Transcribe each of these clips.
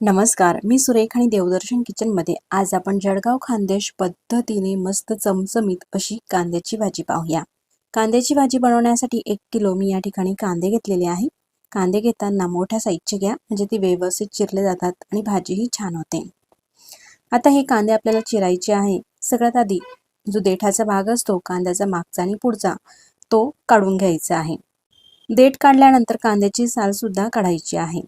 नमस्कार मी सुरेख आणि देवदर्शन किचनमध्ये आज आपण जळगाव खानदेश पद्धतीने मस्त चमचमीत अशी कांद्याची भाजी पाहूया. कांद्याची भाजी बनवण्यासाठी एक किलो मी या ठिकाणी कांदे घेतलेले आहे. कांदे घेताना मोठ्या साईजचे घ्या म्हणजे ती व्यवस्थित चिरले जातात आणि भाजीही छान होते. आता हे कांदे आपल्याला चिरायचे आहे. सगळ्यात आधी जो देठाचा भाग असतो कांद्याचा मागचा आणि पुढचा तो काढून घ्यायचा आहे. देठ काढल्यानंतर कांद्याची सालसुद्धा काढायची आहे.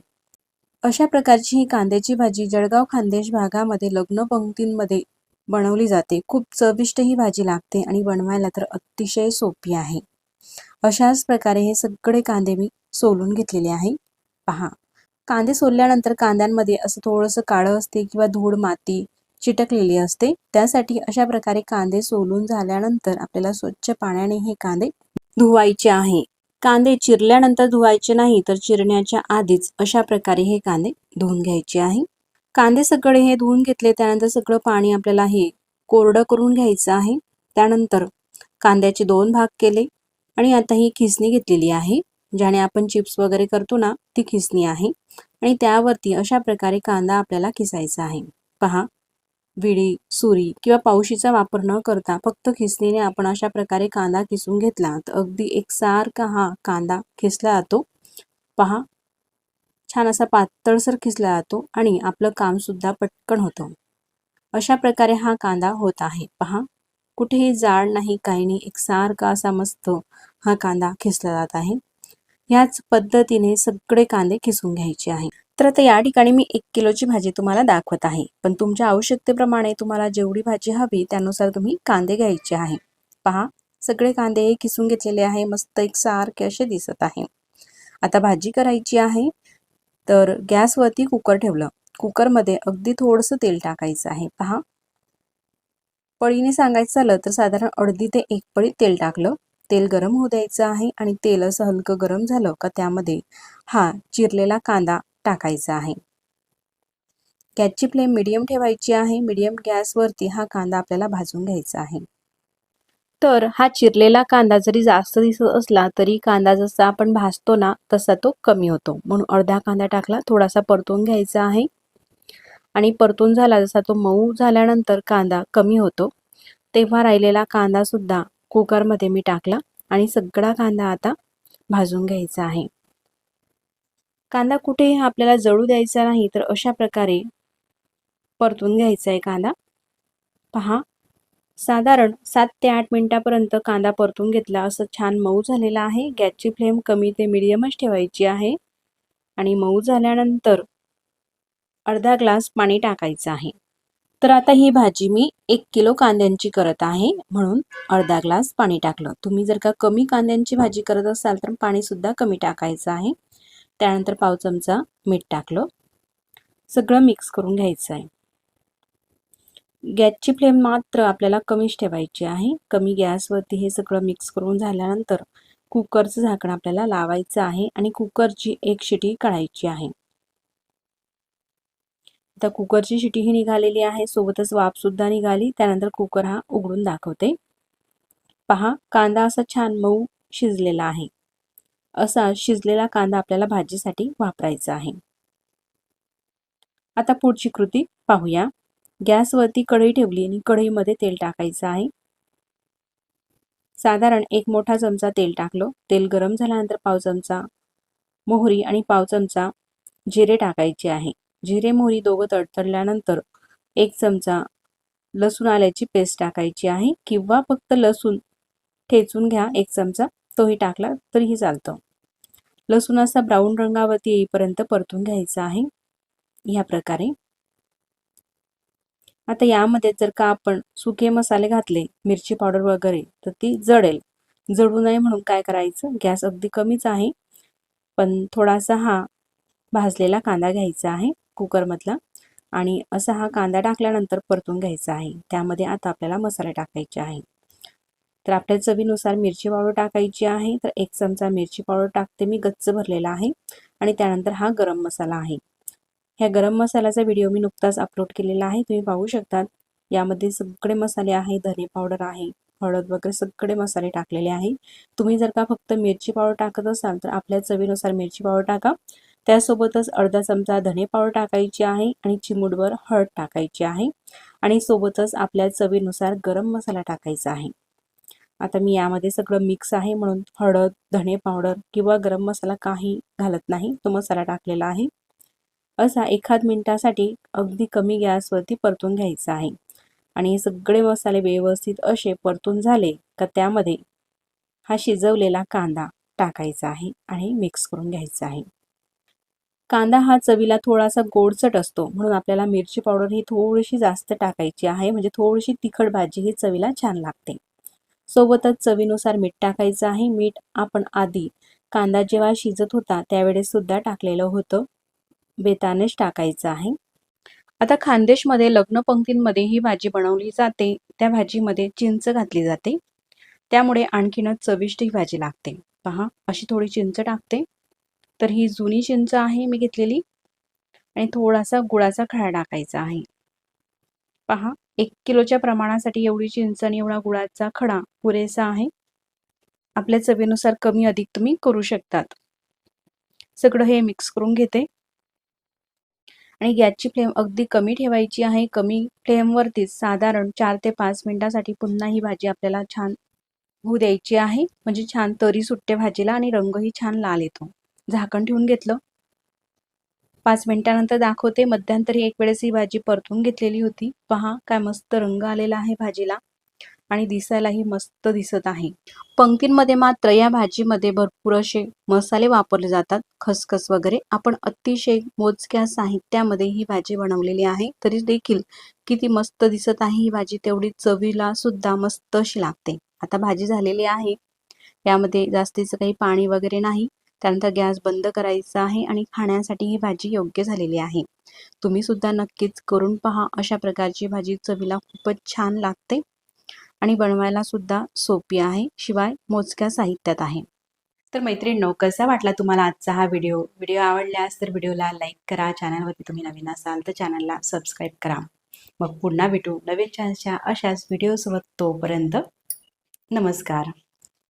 अशा प्रकारची ही कांद्याची भाजी जळगाव खानदेश भागामध्ये लग्न पंक्तींमध्ये बनवली जाते. खूप चविष्ट ही भाजी लागते आणि बनवायला तर अतिशय सोपी आहे. अशाच प्रकारे हे सगळे कांदे मी सोलून घेतलेले आहे. पहा कांदे सोलल्यानंतर कांद्यांमध्ये असं थोडंसं काळं असते किंवा धूळ माती चिटकलेली असते. त्यासाठी अशा प्रकारे कांदे सोलून झाल्यानंतर आपल्याला स्वच्छ पाण्याने हे कांदे धुवायचे आहे. कांदे चिरल्यानंतर धुवायचे नाही तर चिरण्याच्या आधीच अशा प्रकारे हे कांदे धुवून घ्यायचे आहे. कांदे सगळे हे धुवून घेतले त्यानंतर सगळं पाणी आपल्याला हे कोरडं करून घ्यायचं आहे. त्यानंतर कांद्याचे दोन भाग केले आणि आता ही खिसणी घेतलेली आहे ज्याने आपण चिप्स वगैरे करतो ना ती खिसणी आहे. आणि त्यावरती अशा प्रकारे कांदा आपल्याला खिसायचा आहे. पहा विडी सुरी किंवा पावशीचा वापर न करता फक्त खिसणीने आपण अशा प्रकारे कांदा किसून घेतला तर अगदी एकसारखा हा कांदा खिसला जातो. पहा छान असा पातळसर खिसला जातो आणि आपलं कामसुद्धा पटकन होतं. अशा प्रकारे हा कांदा होत आहे. पहा कुठेही जाड नाही काही नाही एकसारखा असा मस्त हा कांदा खिसला जात आहे. ह्याच पद्धतीने सगळे कांदे खिसून घ्यायचे आहे. तर आता या ठिकाणी मी एक किलोची भाजी तुम्हाला दाखवत आहे. पण तुमच्या आवश्यकतेप्रमाणे तुम्हाला जेवढी भाजी हवी त्यानुसार तुम्ही कांदे घ्यायचे आहे. पहा सगळे कांदे हे किसून घेतलेले आहे. मस्त एक सारखे असे दिसत आहे. आता भाजी करायची आहे. तर गॅसवरती कुकर ठेवलं. कुकरमध्ये अगदी थोडंसं तेल टाकायचं आहे. पहा. पळीने सांगायचं झालं तर साधारण अर्धी ते एक पळी तेल टाकलं. तेल गरम होऊ द्यायचं आहे आणि तेल असं हलकं गरम झालं का त्यामध्ये हा चिरलेला कांदा टाकायचा आहे. गॅसची फ्लेम मिडियम ठेवायची आहे. मिडियम गॅसवरती हा कांदा आपल्याला भाजून घ्यायचा आहे. तर हा चिरलेला कांदा जरी जास्त दिसत असला तरी कांदा जसा आपण भाजतो ना तसा तो कमी होतो. म्हणून अर्धा कांदा टाकला थोडासा परतून घ्यायचा आहे. आणि परतून झाला जसा तो मऊ झाल्यानंतर कांदा कमी होतो तेव्हा राहिलेला कांदा सुद्धा कुकरमध्ये मी टाकला आणि सगळा कांदा आता भाजून घ्यायचा आहे. कांदा कुठेही आपल्याला जळू द्यायचा नाही तर अशा प्रकारे परतून घ्यायचा आहे कांदा. पहा साधारण सात ते आठ मिनिटापर्यंत कांदा परतून घेतला. असं छान मऊ झालेला आहे. गॅसची फ्लेम कमी ते मिडियमच ठेवायची आहे. आणि मऊ झाल्यानंतर अर्धा ग्लास पाणी टाकायचं आहे. तर आता ही भाजी मी एक किलो कांद्यांची करत आहे. म्हणून अर्धा ग्लास पाणी टाकलं. तुम्ही जर का कमी कांद्यांची भाजी करत असाल तर पाणीसुद्धा कमी टाकायचं आहे. त्यानंतर पाव चमचा मीठ टाकलं. सगळं मिक्स करून घ्यायचं आहे. गॅसची फ्लेम मात्र आपल्याला कमीच ठेवायची आहे. कमी गॅसवरती हे सगळं मिक्स करून झाल्यानंतर कुकरचं झाकण आपल्याला लावायचं आहे आणि कुकरची एक शिटी काढायची आहे. आता कुकरची शिटी ही निघालेली आहे. सोबतच वाफ सुद्धा निघाली. त्यानंतर कुकर हा उघडून दाखवते. पहा कांदा असा छान मऊ शिजलेला आहे. असा शिजलेला कांदा आपल्याला भाजीसाठी वापरायचा आहे. आता पुढची कृती पाहूया. गॅसवरती कढई ठेवली आणि कढईमध्ये तेल टाकायचं आहे. साधारण एक मोठा चमचा तेल टाकलो. तेल गरम झाल्यानंतर पाव चमचा मोहरी आणि पाव चमचा जिरे टाकायचे आहे. जिरे मोहरी दोघं तडतडल्यानंतर एक चमचा लसूण आल्याची पेस्ट टाकायची आहे. किंवा फक्त लसूण ठेचून घ्या. एक चमचा तोही टाकला तरीही चालतं. लसूण असा ब्राऊन रंगावरती येईपर्यंत परतून घ्यायचा आहे. या प्रकारे. आता यामध्ये जर का आपण सुके मसाले घातले मिरची पावडर वगैरे तर ती जडेल जळू नये म्हणून काय करायचं? गॅस अगदी कमीच आहे. पण थोडासा हा भाजलेला कांदा घ्यायचा आहे कुकरमधला आणि असा हा कांदा टाकल्यानंतर परतून घ्यायचा आहे. त्यामध्ये आता आपल्याला मसाले टाकायचे आहे. तर आपल्या चवीनुसार मिरची पावडर टाकायची आहे. तर एक चमचा मिरची पावडर टाकते मी. गच्च भरलेला आहे. आणि त्यानंतर हा गरम मसाला आहे. ह्या गरम मसाल्याचा व्हिडिओ मी नुकताच अपलोड केलेला आहे. तुम्ही पाहू शकतात. यामध्ये सगळे मसाले आहे. धने पावडर आहे. हळद वगैरे सगळे मसाले टाकलेले आहे. तुम्ही जर का फक्त मिरची पावडर टाकत असाल तर आपल्या चवीनुसार मिरची पावडर टाका. त्यासोबतच अर्धा चमचा धने पावडर टाकायची आहे आणि चिमूडवर हळद टाकायची आहे. आणि सोबतच आपल्या चवीनुसार गरम मसाला टाकायचा आहे. आता मी यामध्ये सगळं मिक्स आहे म्हणून हळद धणे पावडर किंवा गरम मसाला काही घालत नाही. तो मसाला टाकलेला आहे. असा एखाद मिनिटासाठी अगदी कमी गॅसवरती परतून घ्यायचा आहे. आणि हे सगळे मसाले व्यवस्थित असे परतून झाले का त्यामध्ये हा शिजवलेला कांदा टाकायचा आहे आणि मिक्स करून घ्यायचा आहे. कांदा हा चवीला थोडासा गोडचट असतो म्हणून आपल्याला मिरची पावडर ही थोडीशी जास्त टाकायची आहे. म्हणजे थोडीशी तिखट भाजी ही चवीला छान लागते. सोबतच चवीनुसार मीठ टाकायचं आहे. मीठ आपण आधी कांदा जेव्हा शिजत होता त्यावेळेस सुद्धा टाकलेलं होतं. बेतानेच टाकायचं आहे. आता खानदेशमध्ये लग्न पंक्तींमध्ये ही भाजी बनवली जाते. त्या भाजीमध्ये चिंच घातली जाते. त्यामुळे आणखीनच चविष्ट ही भाजी लागते. पहा अशी थोडी चिंच टाकते. तर ही जुनी चिंच आहे मी घेतलेली. आणि थोडासा गुळाचा खळा टाकायचा आहे. पहा एक किलोच्या प्रमाणासाठी एवढी चिंच आणि एवढा गुळाचा खडा पुरेसा आहे. आपल्या चवीनुसार कमी अधिक तुम्ही करू शकतात. सगळं हे मिक्स करून घेते. आणि गॅसची फ्लेम अगदी कमी ठेवायची आहे. कमी फ्लेमवरतीच साधारण चार ते पाच मिनिटासाठी पुन्हा ही भाजी आपल्याला छान होऊ द्यायची आहे. म्हणजे छान तरी सुट्टे भाजीला आणि रंगही छान लाल येतो. झाकण ठेवून घेतलं. पाच मिनिटानंतर दाखवते. मध्यंतरी एक वेळेस ही भाजी परतून घेतलेली होती. पहा काय मस्त रंग आलेला आहे भाजीला. आणि दिसायलाही मस्त दिसत आहे. पंक्तींमध्ये मात्र या भाजीमध्ये भरपूर असे मसाले वापरले जातात. खसखस वगैरे. आपण अतिशय मोजक्या साहित्यामध्ये ही भाजी बनवलेली आहे. तरी देखील किती मस्त दिसत आहे ही भाजी. तेवढी चवीला सुद्धा मस्त अशी लागते. आता भाजी झालेली आहे. यामध्ये जास्तीचं काही पाणी वगैरे नाही. त्यानंतर गॅस बंद करायचा आहे आणि खाण्यासाठी ही भाजी योग्य झालेली आहे. तुम्ही सुद्धा नक्कीच करून पहा अशा प्रकारची भाजी चवीला खूपच छान लागते आणि बनवायला सुद्धा सोपी आहे शिवाय मोजक्या साहित्यात आहे. तर मैत्रिणींनो कसा वाटला तुम्हाला आजचा हा व्हिडिओ? व्हिडिओ आवडल्यास तर व्हिडिओला लाईक करा चॅनलवरती तुम्ही नवीन असाल तर चॅनलला सबस्क्राईब करा. मग पुन्हा भेटू नवीन छानशा अशाच व्हिडिओसोबत तोपर्यंत नमस्कार.